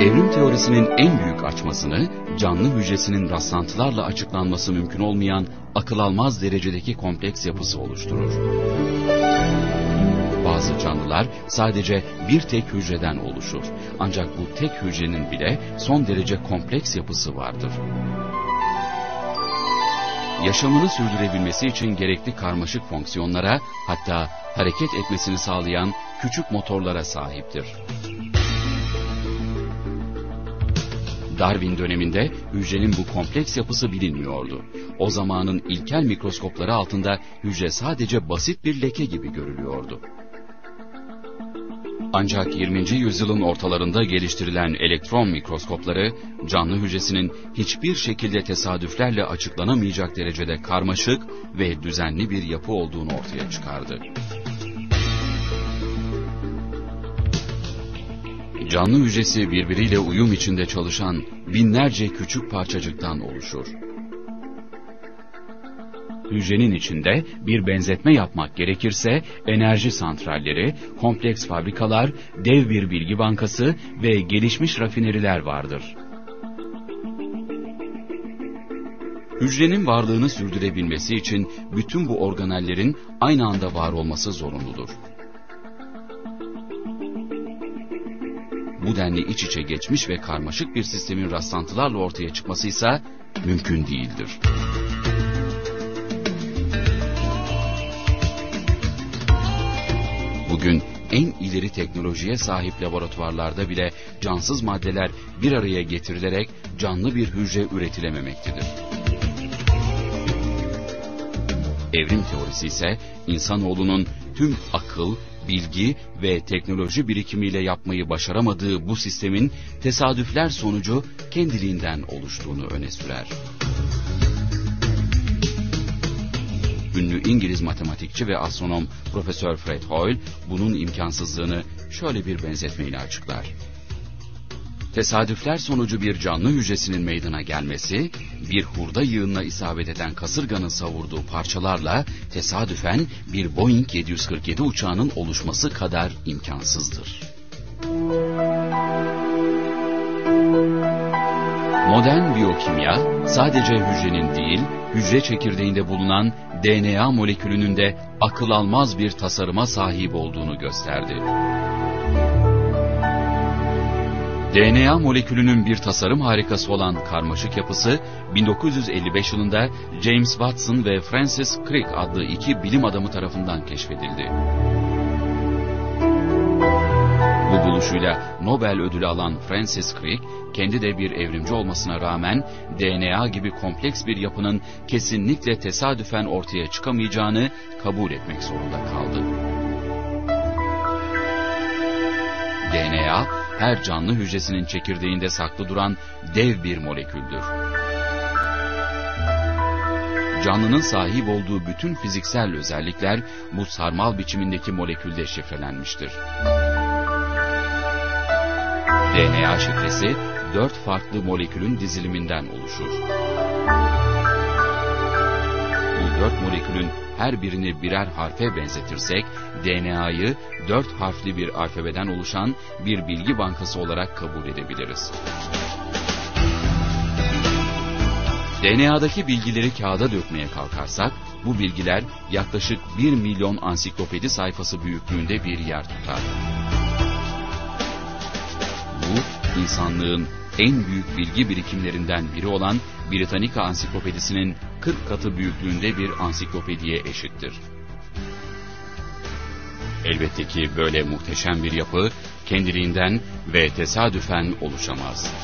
Evrim teorisinin en büyük açmasını canlı hücresinin rastlantılarla açıklanması mümkün olmayan akıl almaz derecedeki kompleks yapısı oluşturur. Bazı canlılar sadece bir tek hücreden oluşur. Ancak bu tek hücrenin bile son derece kompleks yapısı vardır. Yaşamını sürdürebilmesi için gerekli karmaşık fonksiyonlara hatta hareket etmesini sağlayan küçük motorlara sahiptir. Darwin döneminde hücrenin bu kompleks yapısı bilinmiyordu. O zamanın ilkel mikroskopları altında hücre sadece basit bir leke gibi görülüyordu. Ancak 20. yüzyılın ortalarında geliştirilen elektron mikroskopları canlı hücresinin hiçbir şekilde tesadüflerle açıklanamayacak derecede karmaşık ve düzenli bir yapı olduğunu ortaya çıkardı. Canlı hücresi birbiriyle uyum içinde çalışan binlerce küçük parçacıktan oluşur. Hücrenin içinde bir benzetme yapmak gerekirse enerji santralleri, kompleks fabrikalar, dev bir bilgi bankası ve gelişmiş rafineriler vardır. Hücrenin varlığını sürdürebilmesi için bütün bu organellerin aynı anda var olması zorunludur. Bu denli iç içe geçmiş ve karmaşık bir sistemin rastlantılarla ortaya çıkması ise mümkün değildir. Bugün en ileri teknolojiye sahip laboratuvarlarda bile cansız maddeler bir araya getirilerek canlı bir hücre üretilememektedir. Evrim teorisi ise insanoğlunun tüm akıl, bilgi ve teknoloji birikimiyle yapmayı başaramadığı bu sistemin tesadüfler sonucu kendiliğinden oluştuğunu öne sürer. Ünlü İngiliz matematikçi ve astronom Profesör Fred Hoyle bunun imkansızlığını şöyle bir benzetmeyle açıklar. Tesadüfler sonucu bir canlı hücresinin meydana gelmesi, bir hurda yığınına isabet eden kasırganın savurduğu parçalarla tesadüfen bir Boeing 747 uçağının oluşması kadar imkansızdır. Modern biyokimya sadece hücrenin değil, hücre çekirdeğinde bulunan DNA molekülünün de akıl almaz bir tasarıma sahip olduğunu gösterdi. DNA molekülünün bir tasarım harikası olan karmaşık yapısı 1955 yılında James Watson ve Francis Crick adlı iki bilim adamı tarafından keşfedildi. Bu buluşuyla Nobel ödülü alan Francis Crick, kendi de bir evrimci olmasına rağmen DNA gibi kompleks bir yapının kesinlikle tesadüfen ortaya çıkamayacağını kabul etmek zorunda kaldı. DNA, her canlı hücresinin çekirdeğinde saklı duran dev bir moleküldür. Canlının sahip olduğu bütün fiziksel özellikler bu sarmal biçimindeki molekülde şifrelenmiştir. DNA şifresi dört farklı molekülün diziliminden oluşur. Dört molekülün her birini birer harfe benzetirsek, DNA'yı dört harfli bir alfabeden oluşan bir bilgi bankası olarak kabul edebiliriz. DNA'daki bilgileri kağıda dökmeye kalkarsak, bu bilgiler yaklaşık 1 milyon ansiklopedi sayfası büyüklüğünde bir yer tutar. Bu, insanlığın en büyük bilgi birikimlerinden biri olan Britannica Ansiklopedisi'nin 40 katı büyüklüğünde bir ansiklopediye eşittir. Elbette ki böyle muhteşem bir yapı kendiliğinden ve tesadüfen oluşamaz.